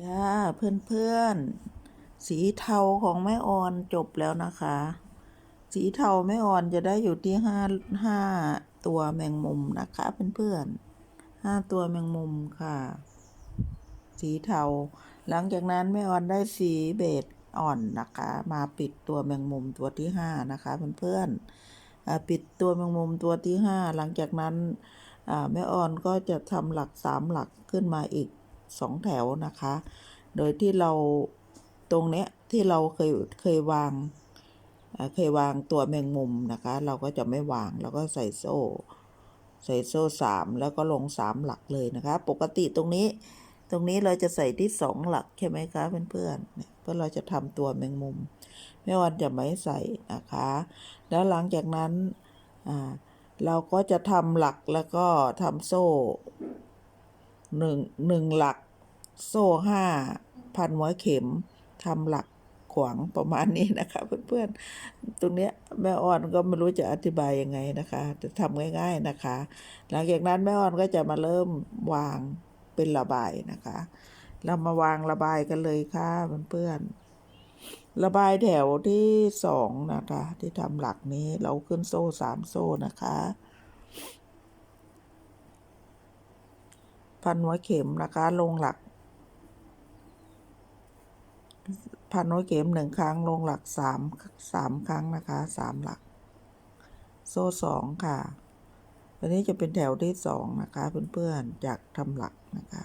จ้าเพื่อนๆ สีเทาของแม่ออนจบแล้วนะคะ สีเทาแม่ออนจะได้อยู่ที่ห้าห้าตัวแมงมุมนะคะเพื่อนๆห้าตัวแมงมุมค่ะ สีเทา หลังจากนั้นแม่ออนได้สีเบจอ่อนนะคะ มาปิดตัวแมงมุมตัวที่ห้านะคะเพื่อนๆอ่าปิดตัวแมงมุมตัวที่ห้าหลังจากนั้นแม่ออนก็จะทำหลักสามหลักขึ้นมาอีก สองแถวนะคะ โดยที่เราตรงเนี้ยที่เราเคยเคยวางเคยวางตัวแมงมุมนะคะ เราก็จะไม่วางเราก็ใส่โซ่ ใส่โซ่สามแล้วก็ลงสามหลักเลยนะคะ ปกติตรงนี้ตรงนี้เราจะใส่ที่สองหลักใช่ไหมคะเพื่อนๆเนี่ยเพื่อเราจะทำตัวแมงมุมแม่วันจะไม่ใส่นะคะ แล้วหลังจากนั้นเราก็จะทำหลักแล้วก็ทำโซ่หนึ่งหนึ่งหลัก โซ่ห้าพันหัวเข็มทำหลักขวางประมาณนี้นะคะ เพื่อนๆ ตรงเนี้ยแม่อ่อนก็ไม่รู้จะอธิบายยังไงนะคะจะทำง่ายๆนะคะ หลังจากนั้นแม่อ่อนก็จะมาเริ่มวางเป็นระบายนะคะ เรามาวางระบายกันเลยค่ะเพื่อนๆระบายแถวที่สองนะคะ ที่ทำหลักนี้เราขึ้นโซ่สามโซ่นะคะพันหัวเข็มนะคะ ลงหลัก พันหัวเข็มหนึ่งครั้งลงหลักสามสามครั้งนะคะสามหลัก โซ่สองค่ะอันนี้จะเป็นแถวที่สองนะคะเพื่อนๆจากทำหลักนะคะ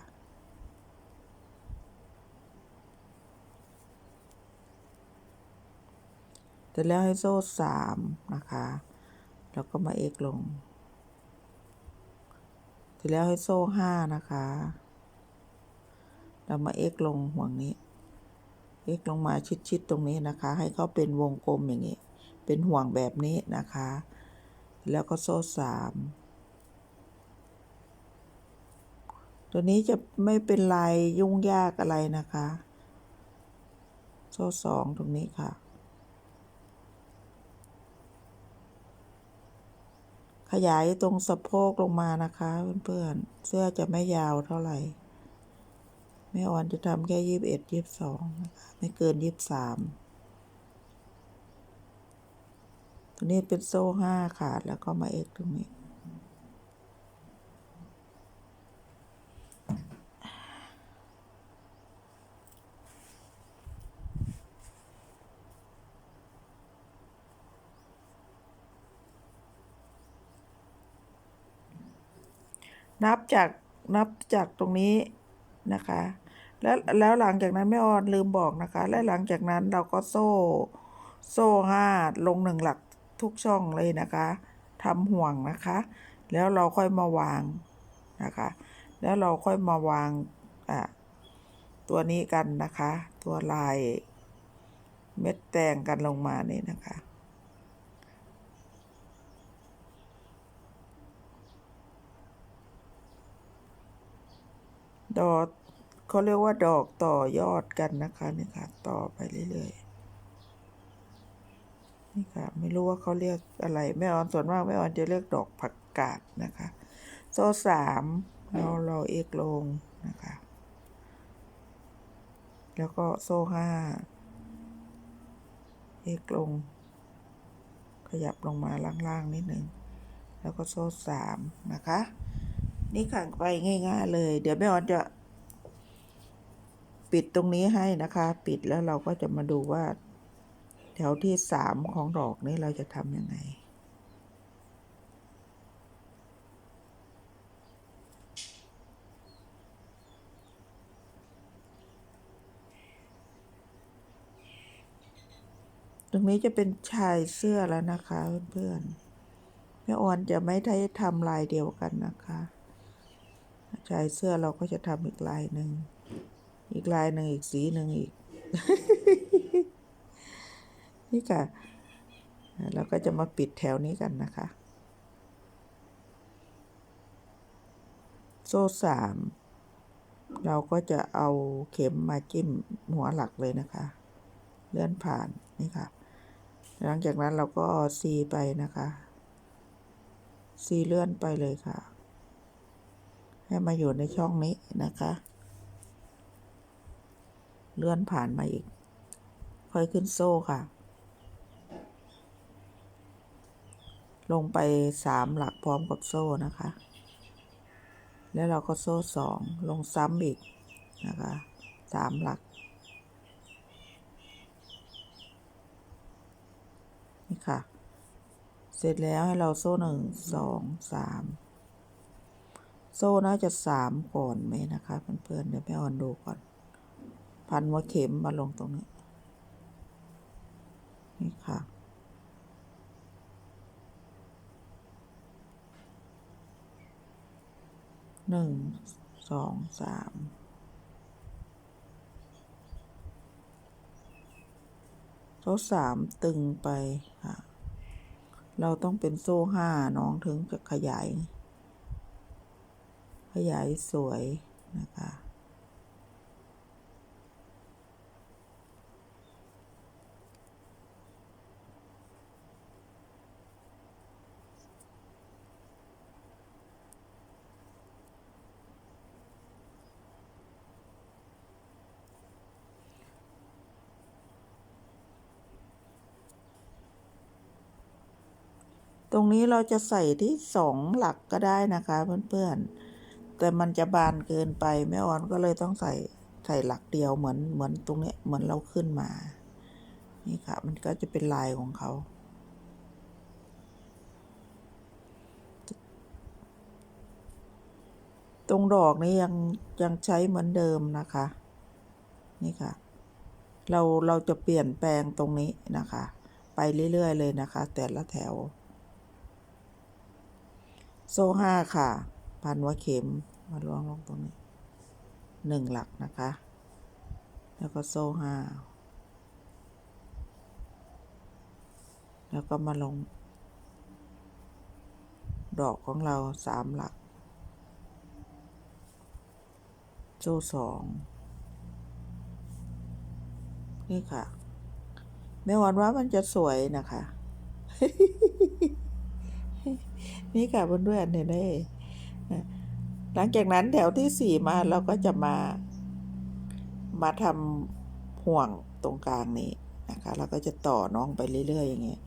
เสร็จแล้วให้โซ่สามนะคะ แล้วก็มาเอกลงเสร็จแล้วให้โซ่ห้านะคะ เรามาเอกลงห่วงนี้ เอกลงมาชิดๆตรงนี้นะคะ ให้เขาเป็นวงกลมอย่างนี้ เป็นห่วงแบบนี้นะคะ แล้วก็โซ่สามตัวนี้จะไม่เป็นลายยุ่งยากอะไรนะคะ โซ่สองตรงนี้ค่ะ ขยายตรงสะโพกลงมานะคะเพื่อนๆเสื้อจะไม่ยาวเท่าไหร่ ม่ออนจะทำแค่ยี่สิบเอ็ดยี่สิบสองนะคะไม่เกินยี่สิบสามตัวนี้เป็นโซ่ห้าขาดแล้วก็มาเอ็กตรงนี้ นับจากนับจากตรงนี้นะคะ แล้วแล้วหลังจากนั้นแม่ออนลืมบอกนะคะ และหลังจากนั้นเราก็โซ่ โซ่ห้าลงหนึ่งหลักทุกช่องเลยนะคะทำห่วงนะคะ แล้วเราค่อยมาวางนะคะ แล้วเราค่อยมาวางอะตัวนี้กันนะคะ ตัวลายเม็ดแตงกันลงมานี่นะคะดอ เขาเรียกว่าดอกต่อยอดกันนะคะนี่ค่ะ ต่อไปเรื่อยๆนี่ค่ะ ไม่รู้ว่าเขาเรียกอะไรแม่ออนส่วนมากแม่ออนจะเรียกดอกผักกาดนะคะ โซ่สามเราเราเอกลงนะคะ แล้วก็โซ่ห้าเอกลง ขยับลงมาล่างๆนิดหนึ่งแล้วก็โซ่สามนะคะ นี่ค่ะไปง่าย ๆ เลย เดี๋ยวแม่ออนจะ ปิดตรงนี้ให้นะคะ ปิดแล้วเราก็จะมาดูว่า แถวที่สามของดอกนี้เราจะทำยังไง ตรงนี้จะเป็นชายเสื้อแล้วนะคะเพื่อนๆแม่ออนจะไม่ได้ทำลายเดียวกันนะคะ ชายเสื้อเราก็จะทำอีกลายหนึ่ง อีกลายหนึ่งอีกสีหนึ่งอีก นี่ค่ะเราก็จะมาปิดแถวนี้กันนะคะ โซ่สามเราก็จะเอาเข็มมาจิ้มหัวหลักเลยนะคะ เลื่อนผ่านนี่ค่ะ หลังจากนั้นเราก็ซีไปนะคะซีเลื่อนไปเลยค่ะ ให้มาอยู่ในช่องนี้นะคะ เลื่อนผ่านมาอีก ค่อยขึ้นโซ่ค่ะ ลงไปสามหลักพร้อมกับโซ่นะคะ แล้วเราก็โซ่สองลงซ้ำอีกนะคะสามหลัก นี่ค่ะ เสร็จแล้วให้เราโซ่หนึ่งสองสามโซ่น่าจะสามก่อนไหมนะคะ เพื่อนๆเดี๋ยวแม่ออนดูก่อน พันว่าเข็มมาลงตรงนี้ นี่ค่ะ หนึ่ง สอง สาม โซ่สามตึงไปค่ะ เราต้องเป็นโซ่ห้าน้องถึงจะขยาย ขยายสวยนะคะ ต รงนี้เราจะใส่ที่สองหลักก็ได้นะคะเพื่อนๆ แต่มันจะบานเกินไปแม่ออนก็เลยต้องใส่ใส่หลักเดียวเหมือนเหมือนตรงเนี้ยเหมือนเราขึ้นมา นี่ค่ะ มันก็จะเป็นลายของเขาตรงดอกนี้ยังยังใช้เหมือนเดิมนะคะ นี่ค่ะ เราเราจะเปลี่ยนแปลงตรงนี้นะคะ ไปเรื่อย ๆ เลยนะคะ แต่ละแถว โซ่ห้าค่ะ พันว่าเข็มมาล้วงลงตรงนี้หนึ่งหลักนะคะ แล้วก็โซ่ห้าแล้วก็มาลง ดอกของเราสามหลัก โซ่สองนี่ค่ะแม่วันว่ามันจะสวยนะคะ นี่ค่ะเพื่อนๆเนี่ยได้นะหลังจากนั้นแถวที่สี่มาเราก็จะมา มาทำห่วงตรงกลางนี้นะคะแล้วก็จะต่อน้องไปเรื่อยๆอย่างเงี้ย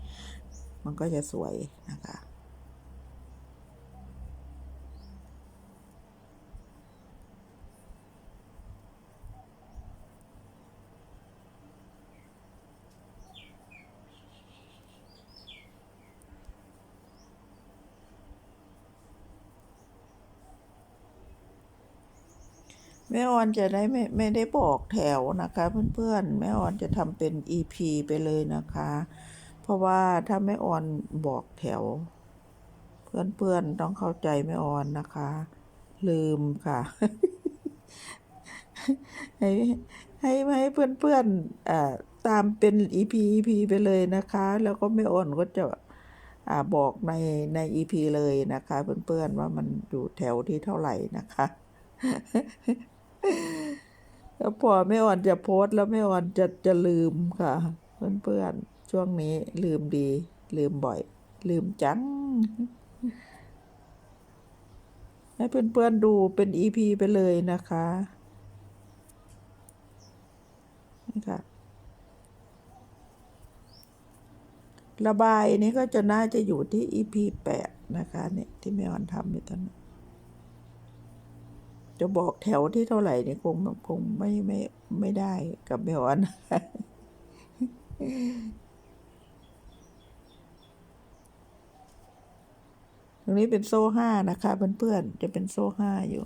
มันก็จะสวยนะคะ แม่ออนจะได้ไม่ไม่ได้บอกแถวนะคะ เพื่อนๆแม่ออนจะทำเป็น EP ไปเลยนะคะ เพราะว่าถ้าแม่ออนบอกแถว เพื่อนๆต้องเข้าใจแม่ออนนะคะ ลืมค่ะให้ให้ให้เพื่อนๆอ่าตามเป็น EP EP ไปเลยนะคะ แล้วก็แม่ออนก็จะอ่าบอกในใน EP เลยนะคะ เพื่อนๆว่ามันอยู่แถวที่เท่าไหร่นะคะ แล้วพอแม่อ่อนจะโพสต์แล้วแม่อ่อนจะจะลืมค่ะ เพื่อนๆ ช่วงนี้ลืมดี ลืมบ่อย ลืมจัง ให้เพื่อนๆดูเป็น EP ไปเลยนะคะนี่ค่ะระบายนี้ก็จะน่าจะอยู่ที่ EP แปดนะคะเนี่ยที่แม่อ่อนทำอยู่ตอนนี้ จะบอกแถวที่เท่าไหร่เนี่ยคงคงไม่ไม่ไม่ได้กับแม่ออนนะตรงนี้เป็นโซ่ห้านะคะเพื่อนๆจะเป็นโซ่ห้าอยู่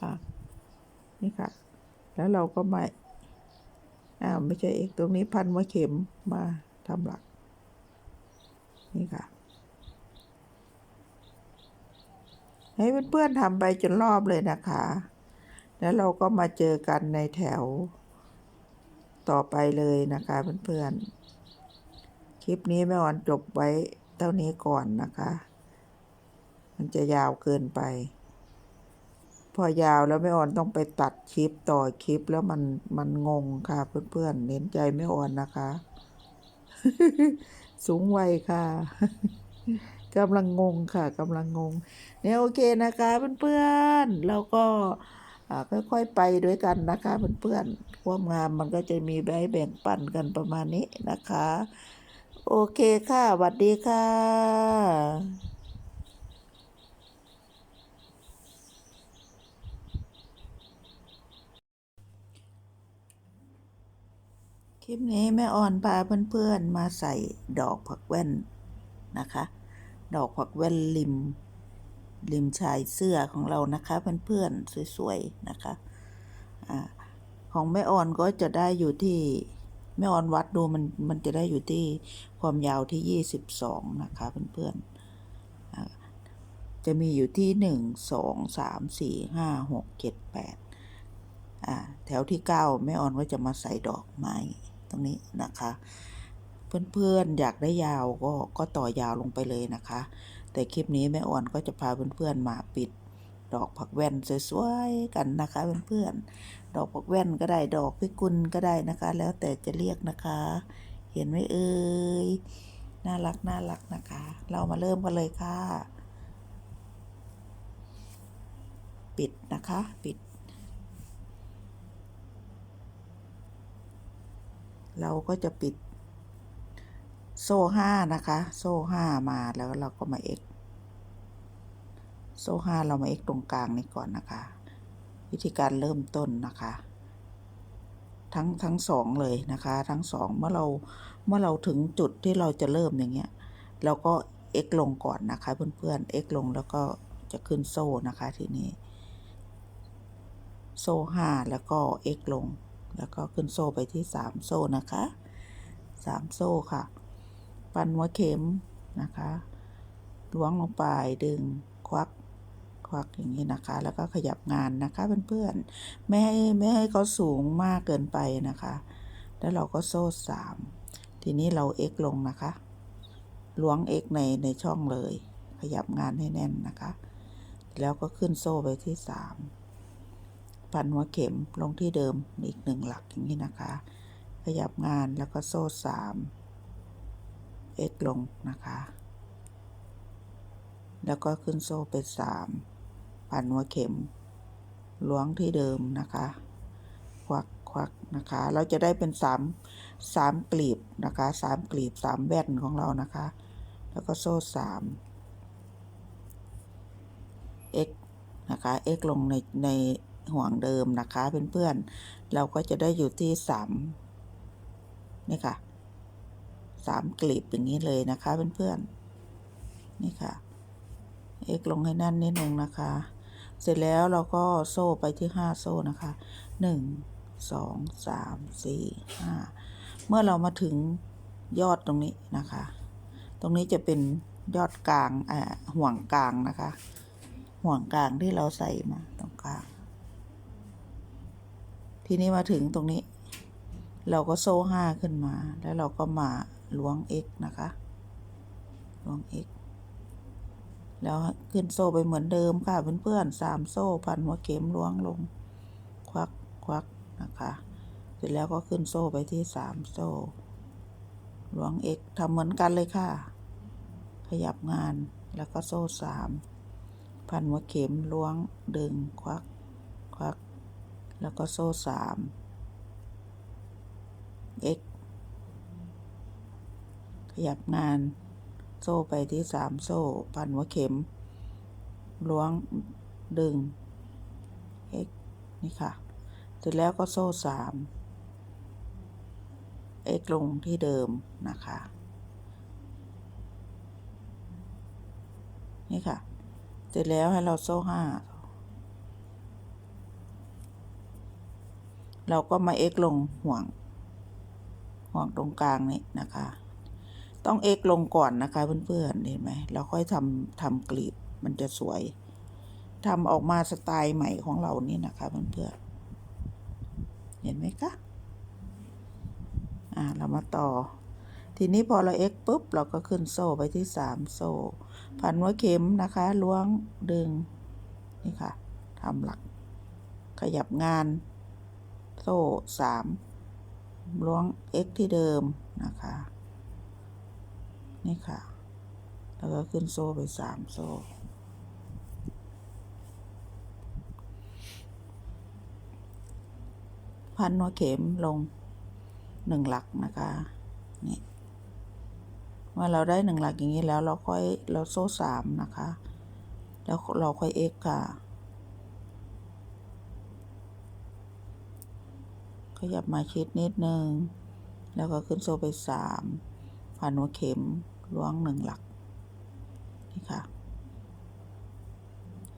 ค่ะ นี่ค่ะ แล้วเราก็มาอ้าไม่ใช่เอกตรงนี้พันว่าเข็มมาทำหลัก นี่ค่ะ ให้เพื่อนๆทำไปจนรอบเลยนะคะ แล้วเราก็มาเจอกันในแถว ต่อไปเลยนะคะเพื่อนๆ คลิปนี้แม่ออนจบไว้เท่านี้ก่อนนะคะ มันจะยาวเกินไป พอยาวแล้วแม่ออนต้องไปตัดคลิปต่อคลิปแล้วมันมันงงค่ะเพื่อนๆเน้นใจแม่ออนนะคะ สูงวัยค่ะ กำลังงงค่ะกำลังงงเนี่ยโอเคนะคะเพื่อนๆแล้วก็ค่อยๆไปด้วยกันนะคะเพื่อนๆความงามมันก็จะมีได้แบ่งปันกันประมาณนี้นะคะ โอเคค่ะสวัสดีค่ะคลิปนี้แม่ออนพาเพื่อนๆมาใส่ดอกผักแว่นนะคะ ดอกผักแว่นริม ริมชายเสื้อของเรานะคะเพื่อนๆสวยๆนะคะอาของแม่อ่อนก็จะได้อยู่ที่แม่อ่อนวัดดูมันมันจะได้อยู่ที่ความยาวที่ 22 นะคะเพื่อนๆจะมีอยู่ที่ 1 2 3 4 5 6 7 8อ่าแถวที่ 9 แม่อ่อนก็จะมาใส่ดอกไม้ตรงนี้นะคะ เพื่อนๆ อยากได้ยาวก็ก็ต่อยาวลงไปเลยนะคะ แต่คลิปนี้แม่อ่อนก็จะพาเพื่อนๆมาปิดดอกผักแว่นสวยๆกันนะคะเพื่อนๆ ดอกผักแว่นก็ได้ดอกพิกุลก็ได้นะคะ แล้วแต่จะเรียกนะคะ เห็นไหมเอ่ยน่ารักน่ารักนะคะ เรามาเริ่มกันเลยค่ะ ปิดนะคะปิด เราก็จะปิด โซ่ห้านะคะ โซ่ห้ามาแล้วเราก็มาเอ็กโซ่ห้าเรามาเอ็กตรงกลางนี้ก่อนนะคะ วิธีการเริ่มต้นนะคะ ทั้งทั้งสองเลยนะคะ ทั้งสองเมื่อเราเมื่อเราถึงจุดที่เราจะเริ่มอย่างเงี้ยเราก็เอ็กลงก่อนนะคะ เพื่อนๆเอ็กลงแล้วก็จะขึ้นโซ่นะคะทีนี้ โซ่ห้าแล้วก็เอ็กลง แล้วก็ขึ้นโซ่ไปที่สามโซ่นะคะสามโซ่ค่ะ ปันหัวเข็มนะคะล้วงลงไปดึงควักควักอย่างนี้นะคะ แล้วก็ขยับงานนะคะเพื่อนๆไม่ให้ไม่ให้เขาสูงมากเกินไปนะคะ แล้วเราก็โซ่สามทีนี้เราเอ็กลงนะคะล้วงเอ็กในในช่องเลย ขยับงานให้แน่นนะคะ แล้วก็ขึ้นโซ่ไปที่สามปันหัวเข็มลงที่เดิมอีกหนึ่งหลักอย่างนี้นะคะ ขยับงานแล้วก็โซ่สาม เอ็กลงนะคะ แล้วก็ขึ้นโซ่ไปสามพันหัวเข็มล้วงที่เดิมนะคะ ควักควักนะคะ เราจะได้เป็นสามสามกลีบนะคะสามกลีบสามแว่นของเรานะคะ แล้วก็โซ่สามเอ็กนะคะเอ็กลงในในห่วงเดิมนะคะเพื่อนๆเราก็จะได้อยู่ที่สามนี่ค่ะ สามกลีบอย่างนี้เลยนะคะเพื่อนๆนี่ค่ะ เอ็กลงให้แน่นนิดนึงนะคะ เสร็จแล้วเราก็โซ่ไปที่ห้าโซ่นะคะหนึ่งสองสามสี่ห้าเมื่อเรามาถึงยอดตรงนี้นะคะ ตรงนี้จะเป็นยอดกลางอ่าห่วงกลางนะคะ ห่วงกลางที่เราใส่มาตรงกลาง ทีนี้มาถึงตรงนี้ เราก็โซ่ห้าขึ้นมา แล้วเราก็มา ล้วง x นะคะล้วง x แล้วขึ้นโซ่ไปเหมือนเดิมค่ะเพื่อนๆสามโซ่พันหัวเข็มล้วงลง ควักควักนะคะ เสร็จแล้วก็ขึ้นโซ่ไปที่สามโซ่ล้วง x ทำเหมือนกันเลยค่ะ ขยับงานแล้วก็โซ่สามพันหัวเข็มล้วงดึงควัก ควัก แล้วก็โซ่สาม x ขยับงาน โซ่ไปที่สามโซ่พันหัวเข็ม ล้วงดึง x นี่ค่ะ เสร็จแล้วก็โซ่สาม x ลงที่เดิมนะคะ นี่ค่ะ เสร็จแล้วให้เราโซ่ห้าเราก็มา x ลงห่วง ห่วงตรงกลางนี่นะคะ ต้อง x ลงก่อนนะคะเพื่อนๆเห็นไหมเราค่อยทำทำกลีบมันจะสวยทำออกมาสไตล์ใหม่ของเรานี่นะคะเพื่อนๆเห็นไหมคะอ่าเรามาต่อ ทีนี้พอเรา x ปุ๊บ เราก็ขึ้นโซ่ไปที่สามโซ่ พันหัวเข็มนะคะล้วงดึงนี่ค่ะทำหลัก ขยับงาน โซ่สามล้วง x ที่เดิมนะคะ นี่ค่ะ แล้วก็ขึ้นโซ่ไปสามโซ่ พันหัวเข็มลงหนึ่งหลักนะคะนี่เมื่อเราได้หนึ่งหลักอย่างนี้แล้วเราค่อยเราโซ่สามนะคะ แล้วเราค่อยเอ็กค่ะ ขยับมาชิดนิดนึง แล้วก็ขึ้นโซ่ไปสามผ่านหัวเข็ม ล้วงหนึ่งหลัก นี่ค่ะ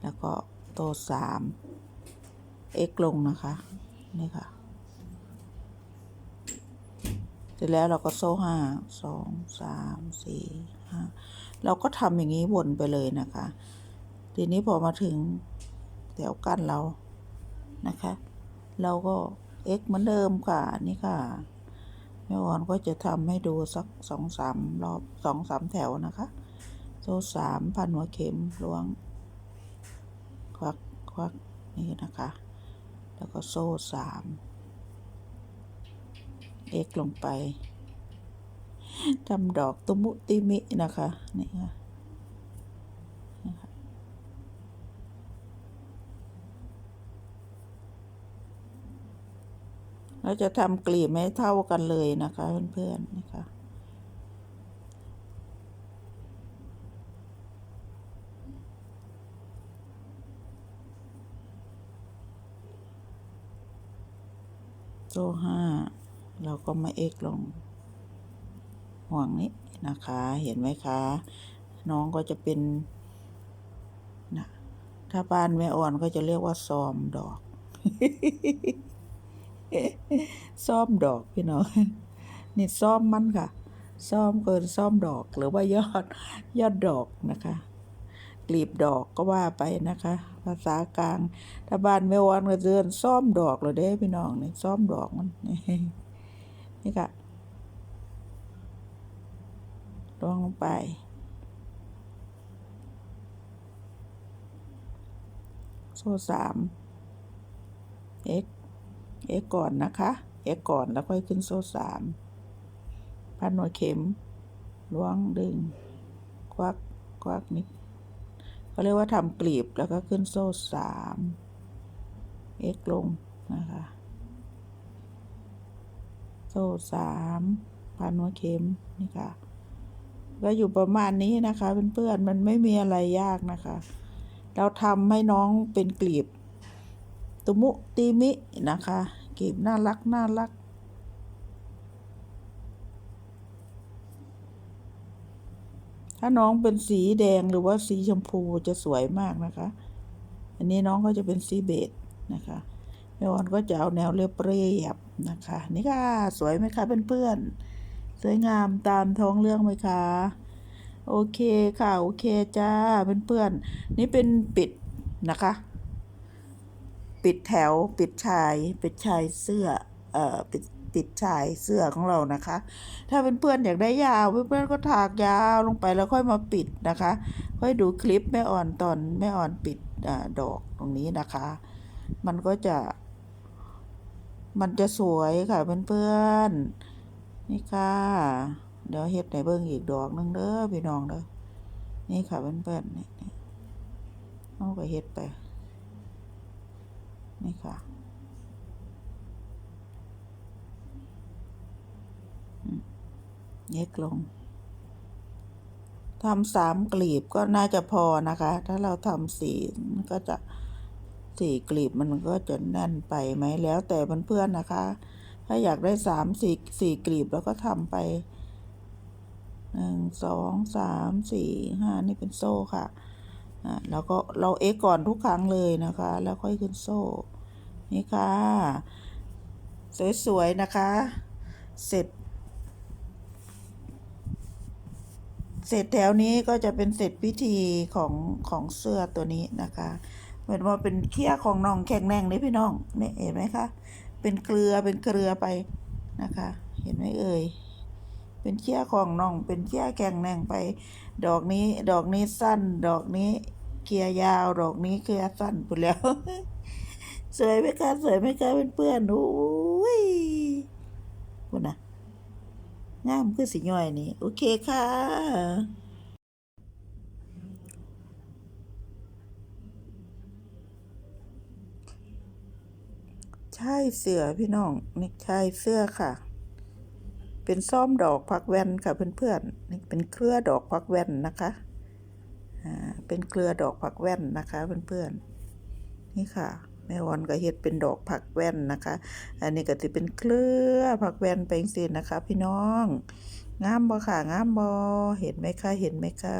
แล้วก็โตสามเอ็กลงนะคะ นี่ค่ะ เสร็จแล้วเราก็โซ่ห้าสองสามสี่ห้าเราก็ทำอย่างนี้วนไปเลยนะคะ ทีนี้พอมาถึงแถวกั้นเรานะคะ เราก็ x เหมือนเดิมค่ะ นี่ค่ะ แม่วอนก็จะทำให้ดูสักสองสามรอบสองสามแถวนะคะโซ่สามพันหัวเข็มล้วง ควักควักนี่นะคะ แล้วก็โซ่สามเอ็กลงไปทำดอกตุมุติมินะคะนี่ค่ะ เราจะทำกลีบไม่เท่ากันเลยนะคะเพื่อนๆนะคะโซ่ห้าเราก็มาเอกลงห่วงนี้นะคะ เห็นไหมคะ น้องก็จะเป็นนะถ้าบ้านแม่อ่อนก็จะเรียกว่าซอมดอก ซ่อมดอกพี่น้องนี่ซ่อมมันค่ะ ซ่อมเกินซ่อมดอกหรือว่ายอดยอดดอกนะคะกลีบดอกก็ว่าไปนะคะ ภาษากลางถ้าบ้านไม่วันก็เดินซ่อมดอกเลยเด้พี่น้องนี่ซ่อมดอกมันนี่นี่ค่ะลงลงไปโซ่สาม x x ก่อนนะคะ x ก่อนแล้วค่อยขึ้นโซ่สามพันหัวเข็มล้วงดึง ควักควักนี่เขาเรียกว่าทำกลีบแล้วก็ขึ้นโซ่สาม x ลงนะคะ โซ่สามพันหัวเข็มนี่ค่ะก็อยู่ประมาณนี้นะคะเพื่อนๆมันไม่มีอะไรยากนะคะ เราทำให้น้องเป็นกลีบ ตุมุติมินะคะเกลีบน่ารักน่ารักถ้าน้องเป็นสีแดงหรือว่าสีชมพูจะสวยมากนะคะ อันนี้น้องก็จะเป็นสีเบจนะคะแม่วอนก็จะเอาแนวเรียบเรียบนะคะ นี่ค่ะ สวยไหมคะเพื่อนๆสวยงามตามท้องเรื่องไหมคะ โอเคค่ะ โอเคจ้าเพื่อนๆนี่เป็นปิดนะคะ ปิดแถวปิดชายปิดชายเสื้อเอ่อปิดปิดชายเสื้อของเรานะคะ ถ้าเพื่อนๆอยากได้ยาวเพื่อนๆก็ถากยาวลงไปแล้วค่อยมาปิดนะคะ ค่อยดูคลิปแม่อ่อนตอนแม่อ่อนปิดอดอกตรงนี้นะคะ มันก็จะ มันจะสวยค่ะเพื่อนๆนี่ค่ะ เดี๋ยวเฮ็ดในเบิ้งอีกดอกนึงเด้อพี่น้องเด้อนี่ค่ะเพื่อนๆนี่เอาไปเฮ็ดไป นี่ค่ะเย็กลงทำสามกลีบก็น่าจะพอนะคะ ถ้าเราทำสี่มันก็จะสี่กลีบมันก็จะแน่นไปไหมแล้วแต่เพื่อนๆนะคะ ถ้าอยากได้สามสี่สี่กลีบแล้วก็ทำไปหนึ่งสองสามสี่ห้านี่เป็นโซ่ค่ะอ่าแล้วก็เราเอ็กก่อนทุกครั้งเลยนะคะ แล้วค่อยขึ้นโซ่ นี่ค่ะ สวย ๆ นะคะ เสร็จ เสร็จแถวนี้ก็จะเป็นเสร็จพิธีของของเสื้อตัวนี้นะคะเหมือนว่าเป็นเขี้ยของน้องแข็งแรงนี่พี่น้องนี่เห็นไหมคะ เป็นเกลือเป็นเกลือไปนะคะ เห็นไหมเอ่ยเป็นเขี้ยของน้อง เป็นเขี้ยแข็งแรงไป ดอกนี้ดอกนี้สั้น ดอกนี้เกลียยาว ดอกนี้เกลียสั้นไปแล้ว สวยไหมคะสวยไหมคะเพื่อนๆโอ้ยคุณนะงามคือสีย่อยนี่ โอเคค่ะใชายเสื้อพี่น้องเน็กชายเสื้อค่ะ เป็นซ่อมดอกพักแว่นค่ะเพื่อนๆนี่เป็นเครือดอกพักแว่นนะคะอ่าเป็นเครือดอกพักแว่นนะคะเพื่อนๆนี่ค่ะ แม่ออนก็เฮ็ดเป็นดอกผักแว่นนะคะ อันนี้ก็สิเป็นเครือผักแว่นไปจังซี่นะคะ พี่น้องงามบ่ค่ะงามบ่เห็นไหมคะเห็นไหมคะ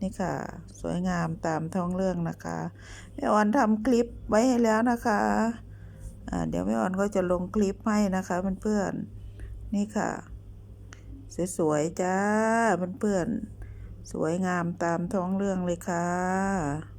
นี่ค่ะ สวยงามตามท้องเรื่องนะคะแม่ออนทำคลิปไว้ให้แล้วนะคะอ่าเดี๋ยวแม่ออนก็จะลงคลิปให้นะคะเพื่อนๆนี่ค่ะ สวยๆจ้าเพื่อนๆสวยงามตามท้องเรื่องเลยค่ะ